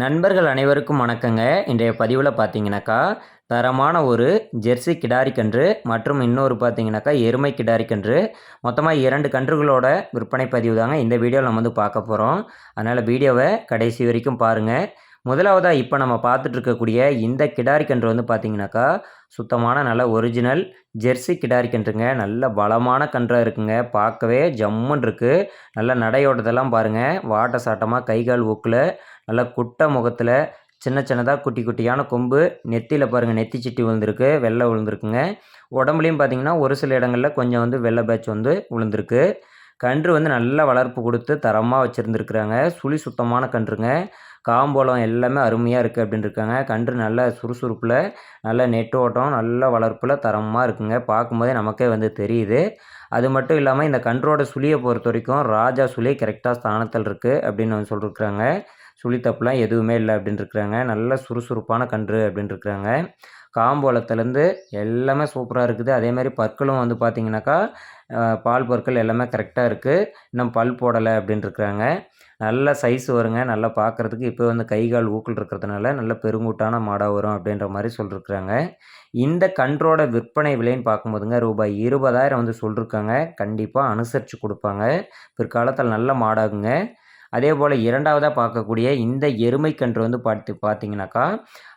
நண்பர்கள் அனைவருக்கும் வணக்கங்க. இன்றைய பதிவில் பார்த்தீங்கன்னாக்கா தரமான ஒரு ஜெர்சி கிடாரி கன்று மற்றும் இன்னொரு பார்த்தீங்கன்னாக்கா எருமை கிடாரி கன்று. மொத்தமாக இரண்டு கன்றுகளோட விற்பனை பதிவு தாங்க இந்த வீடியோவில் நம்ம வந்து பார்க்க போகிறோம் அதனால் வீடியோவை கடைசி வரைக்கும் பாருங்கள் முதலாவதாக இப்போ நம்ம பார்த்துட்டு இருக்கக்கூடிய இந்த கிடாரி கன்று வந்து பார்த்தீங்கன்னாக்கா சுத்தமான நல்ல ஒரிஜினல் ஜெர்சி கிடாரி கன்றுங்க. நல்ல பலமான கன்றாக இருக்குங்க. பார்க்கவே ஜம்முன் இருக்குது நல்ல நடையோட்டத்தெல்லாம் பாருங்கள் வாட்ட சாட்டமாக கை கால் ஊக்கில் நல்ல குட்டை முகத்தில் சின்ன சின்னதாக குட்டி குட்டியான கொம்பு நெத்தியில் பாருங்கள் நெத்தி சிட்டி விழுந்திருக்கு வெள்ளை விழுந்திருக்குங்க. உடம்புலையும் பார்த்தீங்கன்னா ஒரு சில இடங்களில் கொஞ்சம் வந்து வெள்ளை பேட்ச் வந்து விழுந்திருக்கு. கன்று வந்து நல்ல வளர்ப்பு கொடுத்து தரமாக வச்சுருந்துருக்குறாங்க. சுழி சுத்தமான கன்றுங்க. காம்பளம் எல்லாமே அருமையாக இருக்குது அப்படின்னு இருக்காங்க கன்று நல்ல சுறுசுறுப்பில் நல்ல நெட்டோட்டம் நல்ல வளர்ப்பில் தரமாக இருக்குங்க. பார்க்கும்போதே நமக்கே வந்து தெரியுது. அது மட்டும் இல்லாமல் இந்த கன்றோட சுழியை பொறுத்த வரைக்கும் ராஜா சுழி கரெக்டாக ஸ்தானத்தில் இருக்குது அப்படின்னு வந்து சொல்லியிருக்கிறாங்க சுழி தப்புலாம் எதுவுமே இல்லை அப்படின்னு இருக்கிறாங்க நல்ல சுறுசுறுப்பான கன்று அப்படின்னு இருக்கிறாங்க காம்போலத்துலேருந்து எல்லாமே சூப்பராக இருக்குது. அதே மாதிரி பற்களும் வந்து பார்த்திங்கனாக்கா பால் பற்கள் எல்லாமே கரெக்டாக இருக்குது இன்னும் பல் போடலை அப்படின்னு இருக்கிறாங்க. நல்ல சைஸ் வருங்க. நல்லா பார்க்குறதுக்கு இப்போ வந்து கை கால் ஊக்கல் இருக்கிறதுனால நல்ல பெருங்கூட்டான மாடாக வரும் அப்படின்ற மாதிரி சொல்லியிருக்கிறாங்க இந்த கன்றோட விற்பனை விலைன்னு பார்க்கும்போதுங்க ரூபாய் இருபதாயிரம் வந்து சொல்லியிருக்காங்க கண்டிப்பாக அனுசரித்து கொடுப்பாங்க. பிற்காலத்தில் நல்ல மாடாகுங்க. அதே போல் இரண்டாவதாக பார்க்கக்கூடிய இந்த எருமைக்கன்று வந்து பார்த்து பார்த்தீங்கன்னாக்கா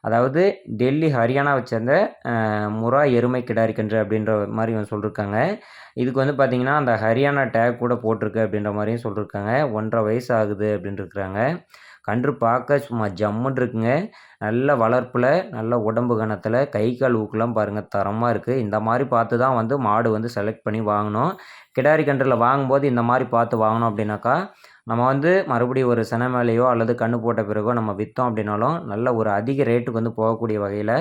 அதாவது டெல்லி ஹரியானாவை சேர்ந்த முரா எருமை கிடாரி கன்று அப்படின்ற மாதிரி வந்து சொல்லியிருக்காங்க இதுக்கு வந்து பார்த்திங்கன்னா அந்த ஹரியானா டேக் கூட போட்டிருக்கு அப்படின்ற மாதிரியும் சொல்லியிருக்காங்க ஒன்றரை வயசு ஆகுது அப்படின்ட்டுருக்குறாங்க கன்று பார்க்க சும்மா ஜம்முன்னு இருக்குங்க. நல்ல வளர்ப்பில் நல்ல உடம்பு கணத்தில் கை கால் ஊக்கெலாம் பாருங்கள் தரமாக இருக்குது இந்த மாதிரி பார்த்து தான் வந்து மாடு வந்து செலக்ட் பண்ணி வாங்கணும். கிடாரி கன்றில் வாங்கும்போது இந்த மாதிரி பார்த்து வாங்கினோம் அப்படின்னாக்கா நம்ம வந்து மறுபடியும் ஒரு சென மேலேயோ அல்லது கன்று போட்ட பிறகோ நம்ம விற்றோம் அப்படின்னாலும் நல்ல ஒரு அதிக ரேட்டுக்கு வந்து போகக்கூடிய வகையில்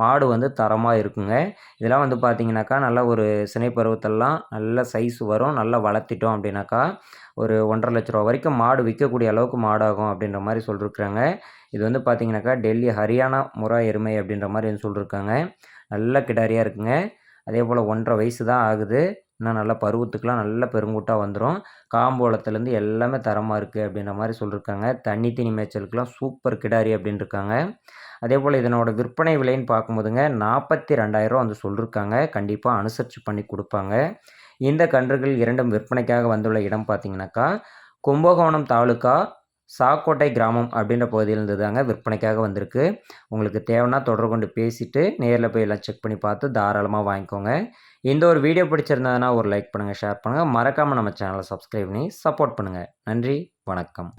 மாடு வந்து தரமாக இருக்குங்க. இதெல்லாம் வந்து பார்த்திங்கனாக்கா நல்ல ஒரு சினை பருவத்தெல்லாம் நல்ல சைஸ் வரும் நல்லா வளர்த்திட்டோம் அப்படின்னாக்கா ஒரு ஒன்றரை லட்ச ரூபா வரைக்கும் மாடு விற்கக்கூடிய அளவுக்கு மாடாகும் அப்படின்ற மாதிரி சொல்லியிருக்கிறாங்க இது வந்து பார்த்திங்கனாக்கா டெல்லி ஹரியானா முறா எருமை அப்படின்ற மாதிரி வந்து சொல்லியிருக்காங்க நல்ல கிடாரியாக இருக்குங்க. அதே போல் ஒன்றரை வயசு தான் ஆகுது. இன்னும் நல்லா பருவத்துக்கெலாம் நல்ல பெருங்கூட்டாக வந்துடும் காம்போளத்துலேருந்து எல்லாமே தரமாக இருக்குது அப்படின்ற மாதிரி சொல்லியிருக்காங்க தண்ணி தண்ணி மேய்ச்சலுக்கெலாம் சூப்பர் கிடாரி அப்படின்ட்டுருக்காங்க அதே போல் இதனோட விற்பனை விலைன்னு பார்க்கும்போதுங்க நாற்பத்தி ரெண்டாயிரம் வந்து சொல்லியிருக்காங்க கண்டிப்பாக அனுசரித்து பண்ணி கொடுப்பாங்க. இந்த கன்றுகள் இரண்டும் விற்பனைக்காக வந்துள்ள இடம் பார்த்திங்கனாக்கா கும்பகோணம் தாலுக்கா சாக்கோட்டை கிராமம் அப்படின்ற பகுதியிலேருந்து தாங்க விற்பனைக்காக வந்திருக்கு. உங்களுக்கு தேவைன்னா தொடர்பு கொண்டு பேசிவிட்டு நேரில் போய் எல்லாம் செக் பண்ணி பார்த்து தாராளமாக வாங்கிக்கோங்க. இந்த ஒரு வீடியோ பிடிச்சிருந்ததுன்னா ஒரு லைக் பண்ணுங்கள் ஷேர் பண்ணுங்கள் மறக்காமல் நம்ம சேனலை சப்ஸ்கிரைப் பண்ணி சப்போர்ட் பண்ணுங்கள் நன்றி வணக்கம்.